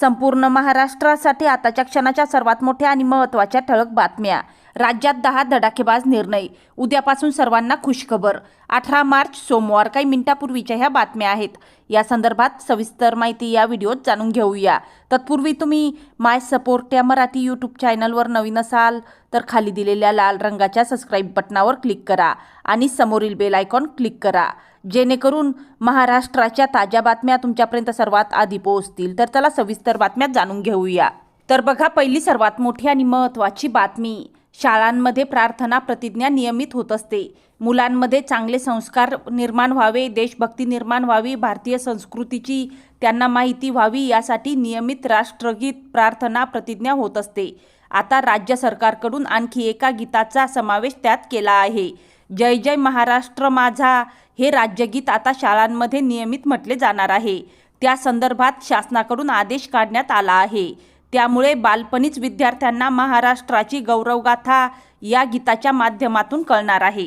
संपूर्ण महाराष्ट्रासाठी आताच्या क्षणाच्या सर्वात मोठ्या आणि महत्त्वाच्या ठळक बातम्या. राज्यात दहा धडाकेबाज निर्णय. उद्यापासून सर्वांना खुशखबर. अठरा मार्च सोमवार. काही मिनिटापूर्वीच्या ह्या बातम्या आहेत. या संदर्भात सविस्तर माहिती या व्हिडिओत जाणून घेऊया. तत्पूर्वी तुम्ही माय सपोर्ट या मराठी यूट्यूब चॅनलवर नवीन असाल तर खाली दिलेल्या लाल रंगाच्या सबस्क्राईब बटनावर क्लिक करा आणि समोरील बेल आयकॉन क्लिक करा. जेणेकरून महाराष्ट्राच्या ताज्या बातम्या तुमच्यापर्यंत सर्वात आधी पोहोचतील. तर चला सविस्तर बातम्या जाणून घेऊया. तर बघा पहिली सर्वात मोठी आणि महत्त्वाची बातमी. शाळांमध्ये प्रार्थना प्रतिज्ञा नियमित होत असते. मुलांमध्ये चांगले संस्कार निर्माण व्हावे देशभक्ती निर्माण व्हावी भारतीय संस्कृतीची त्यांना माहिती व्हावी यासाठी नियमित राष्ट्रगीत प्रार्थना प्रतिज्ञा होत असते. आता राज्य सरकारकडून आणखी एका गीताचा समावेश त्यात केला आहे. जय जय महाराष्ट्र माझा हे राज्यगीत आता शाळांमध्ये नियमित म्हटले जाणार आहे. त्या संदर्भात शासनाकडून आदेश काढण्यात आला आहे. त्यामुळे बालपणीच विद्यार्थ्यांना महाराष्ट्राची गौरवगाथा या गीताच्या माध्यमातून कळणार आहे.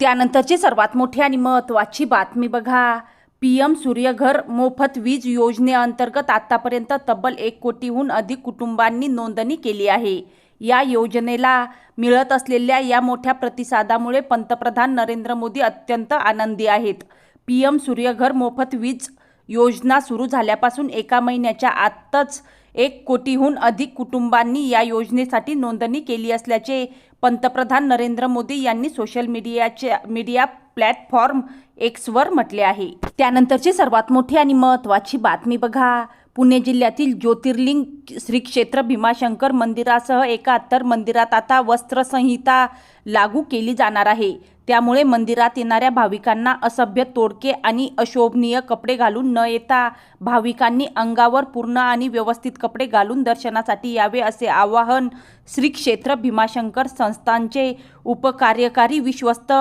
त्यानंतरची सर्वात मोठी आणि महत्त्वाची बातमी बघा. पी एम सूर्यघर मोफत वीज योजनेअंतर्गत आतापर्यंत तब्बल एक कोटीहून अधिक कुटुंबांनी नोंदणी केली आहे. या योजनेला मिळत असलेल्या या मोठ्या प्रतिसादामुळे पंतप्रधान नरेंद्र मोदी अत्यंत आनंदी आहेत. पी एम सूर्यघर मोफत वीज योजना सुरू झाल्यापासून एका महिन्याच्या आतच एक कोटीहून अधिक कुटुंबांनी या योजनेसाठी नोंदणी केली असल्याचे पंतप्रधान नरेंद्र मोदी यांनी सोशल मीडियाच्या मीडिया प्लॅटफॉर्म एक्सवर म्हटले आहे. त्यानंतरची सर्वात मोठी आणि महत्त्वाची बातमी बघा. पुणे जिल्ह्यातील ज्योतिर्लिंग श्री क्षेत्र भीमाशंकर मंदिरासह एकाहत्तर मंदिरात आता वस्त्रसंहिता लागू केली जाणार आहे. त्यामुळे मंदिरात येणाऱ्या भाविकांना असभ्य तोडके आणि अशोभनीय कपडे घालून न येता भाविकांनी अंगावर पूर्ण आणि व्यवस्थित कपडे घालून दर्शनासाठी यावे असे आवाहन श्री क्षेत्र भीमाशंकर संस्थांचे उपकार्यकारी विश्वस्त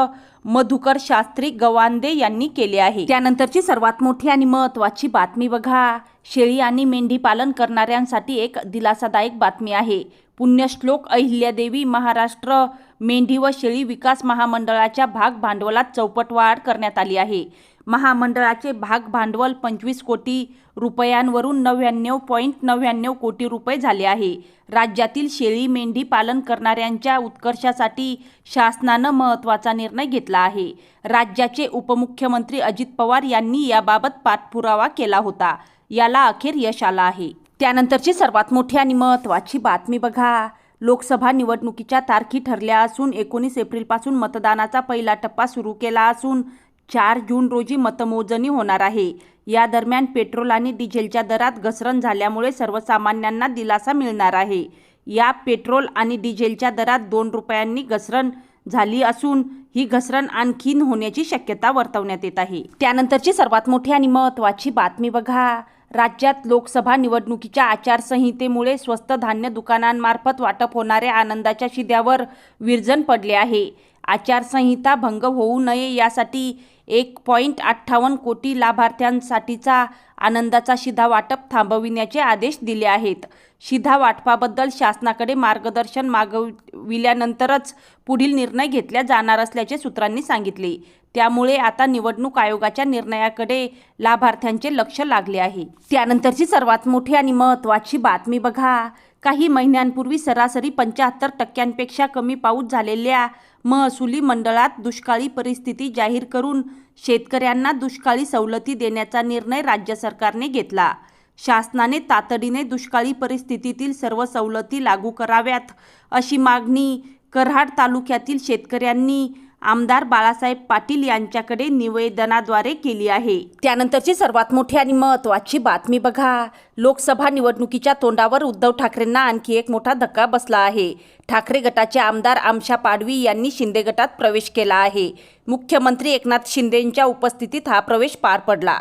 मधुकर शास्त्री गवांदे यांनी केले आहे. त्यानंतरची सर्वात मोठी आणि महत्त्वाची बातमी बघा. शेळी आणि मेंढी पालन करणाऱ्यांसाठी एक दिलासादायक बातमी आहे. पुण्यश्लोक अहिल्यादेवी महाराष्ट्र मेंढी व शेळी विकास महामंडळाच्या भाग भांडवलात चौपट वाढ करण्यात आली आहे. महामंडळाचे भाग भांडवल पंचवीस कोटी रुपयांवरून नव्याण्णव पॉईंट नव्याण्णव कोटी रुपये झाले आहे. राज्यातील शेळी मेंढी पालन करणाऱ्यांच्या उत्कर्षासाठी शासनानं महत्त्वाचा निर्णय घेतला आहे. राज्याचे उपमुख्यमंत्री अजित पवार यांनी याबाबत पाठपुरावा केला होता. याला अखेर यश आलं आहे. त्यानंतरची सर्वात मोठी आणि महत्त्वाची बातमी बघा. लोकसभा निवडणुकीच्या तारखी ठरल्या असून एकोणीस एप्रिलपासून मतदानाचा पहिला टप्पा सुरू केला असून चार जून रोजी मतमोजणी होणार आहे. या दरम्यान पेट्रोल आणि डिझेलच्या दरात घसरण झाल्यामुळे सर्वसामान्यांना दिलासा मिळणार आहे. या पेट्रोल आणि डिझेलच्या दरात दोन रुपयांनी घसरण झाली असून ही घसरण आणखीन होण्याची शक्यता वर्तवण्यात येत आहे. त्यानंतरची सर्वात मोठी आणि महत्त्वाची बातमी बघा. राज्यात लोकसभा निवडणुकीच्या आचारसंहितेमुळे स्वस्त धान्य दुकानांमार्फत वाटप होणाऱ्या आनंदाच्या शिद्यावर विरजन पडले आहे. आचारसंहिता भंग होऊ नये यासाठी एक पॉईंट अठ्ठावन्न कोटी लाभार्थ्यांसाठीचा आनंदाचा शिधा वाटप थांबविण्याचे आदेश दिले आहेत. शिधा वाटपाबद्दल शासनाकडे मार्गदर्शन मागविल्यानंतरच पुढील निर्णय घेतला जाणार असल्याचे सूत्रांनी सांगितले. त्यामुळे आता निवडणूक आयोगाच्या निर्णयाकडे लाभार्थ्यांचे लक्ष लागले आहे. त्यानंतरची सर्वात मोठी आणि महत्त्वाची बातमी बघा. काही महिन्यांपूर्वी सरासरी पंच्याहत्तर टक्क्यांपेक्षा कमी पाऊस झालेल्या महसुली मंडळात दुष्काळी परिस्थिती जाहीर करून शेतकऱ्यांना दुष्काळी सवलती देण्याचा निर्णय राज्य सरकारने घेतला. शासनाने तातडीने दुष्काळी परिस्थितीतील सर्व सवलती लागू कराव्यात अशी मागणी कराड तालुक्यातील शेतकऱ्यांनी आमदार बाळासाहेब पाटील यांच्याकडे निवेदनाद्वारे केली आहे. त्यानंतरची सर्वात मोठी आणि महत्त्वाची बातमी बघा. लोकसभा निवडणुकीच्या तोंडावर उद्धव ठाकरेंना आणखी एक मोठा धक्का बसला आहे. ठाकरे गटाचे आमदार आमशा पाडवी यांनी शिंदे गटात प्रवेश केला आहे. मुख्यमंत्री एकनाथ शिंदेंच्या उपस्थितीत हा प्रवेश पार पडला.